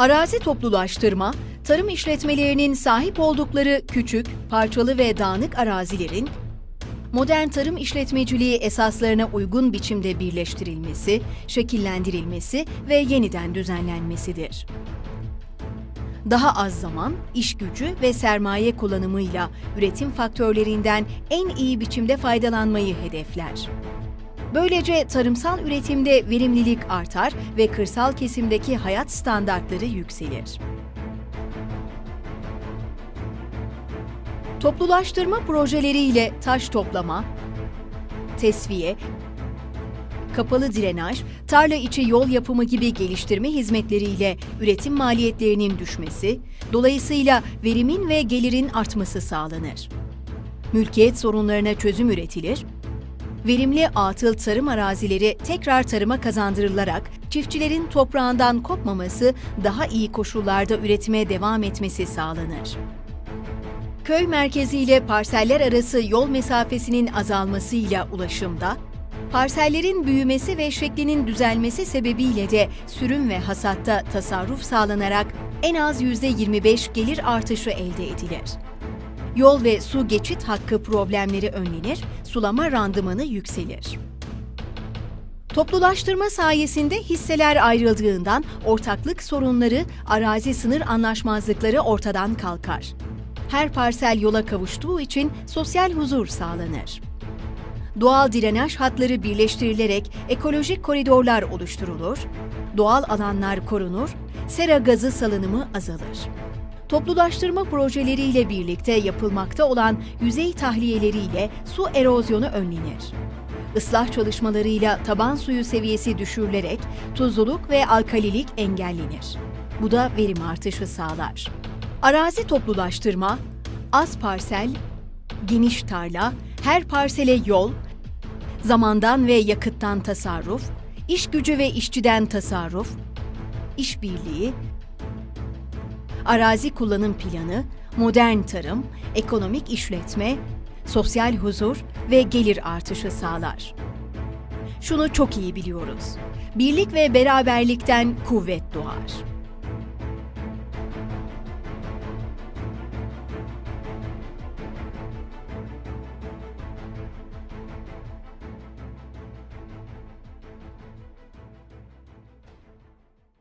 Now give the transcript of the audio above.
Arazi toplulaştırma, tarım işletmelerinin sahip oldukları küçük, parçalı ve dağınık arazilerin modern tarım işletmeciliği esaslarına uygun biçimde birleştirilmesi, şekillendirilmesi ve yeniden düzenlenmesidir. Daha az zaman, iş gücü ve sermaye kullanımıyla üretim faktörlerinden en iyi biçimde faydalanmayı hedefler. Böylece tarımsal üretimde verimlilik artar ve kırsal kesimdeki hayat standartları yükselir. Toplulaştırma projeleriyle taş toplama, tesviye, kapalı drenaj, tarla içi yol yapımı gibi geliştirme hizmetleriyle üretim maliyetlerinin düşmesi, dolayısıyla verimin ve gelirin artması sağlanır. Mülkiyet sorunlarına çözüm üretilir, verimli atıl tarım arazileri tekrar tarıma kazandırılarak çiftçilerin toprağından kopmaması, daha iyi koşullarda üretime devam etmesi sağlanır. Köy merkezi ile parseller arası yol mesafesinin azalmasıyla ulaşımda, parsellerin büyümesi ve şeklinin düzelmesi sebebiyle de sürüm ve hasatta tasarruf sağlanarak en az %25 gelir artışı elde edilir. Yol ve su geçit hakkı problemleri önlenir, sulama randımanı yükselir. Toplulaştırma sayesinde hisseler ayrıldığından ortaklık sorunları, arazi sınır anlaşmazlıkları ortadan kalkar. Her parsel yola kavuştuğu için sosyal huzur sağlanır. Doğal drenaj hatları birleştirilerek ekolojik koridorlar oluşturulur, doğal alanlar korunur, sera gazı salınımı azalır. Toplulaştırma projeleriyle birlikte yapılmakta olan yüzey tahliyeleriyle su erozyonu önlenir. Islah çalışmalarıyla taban suyu seviyesi düşürülerek tuzluluk ve alkalilik engellenir. Bu da verim artışı sağlar. Arazi toplulaştırma, az parsel, geniş tarla, her parsele yol, zamandan ve yakıttan tasarruf, iş gücü ve işçiden tasarruf, işbirliği, arazi kullanım planı, modern tarım, ekonomik işletme, sosyal huzur ve gelir artışı sağlar. Şunu çok iyi biliyoruz. Birlik ve beraberlikten kuvvet doğar.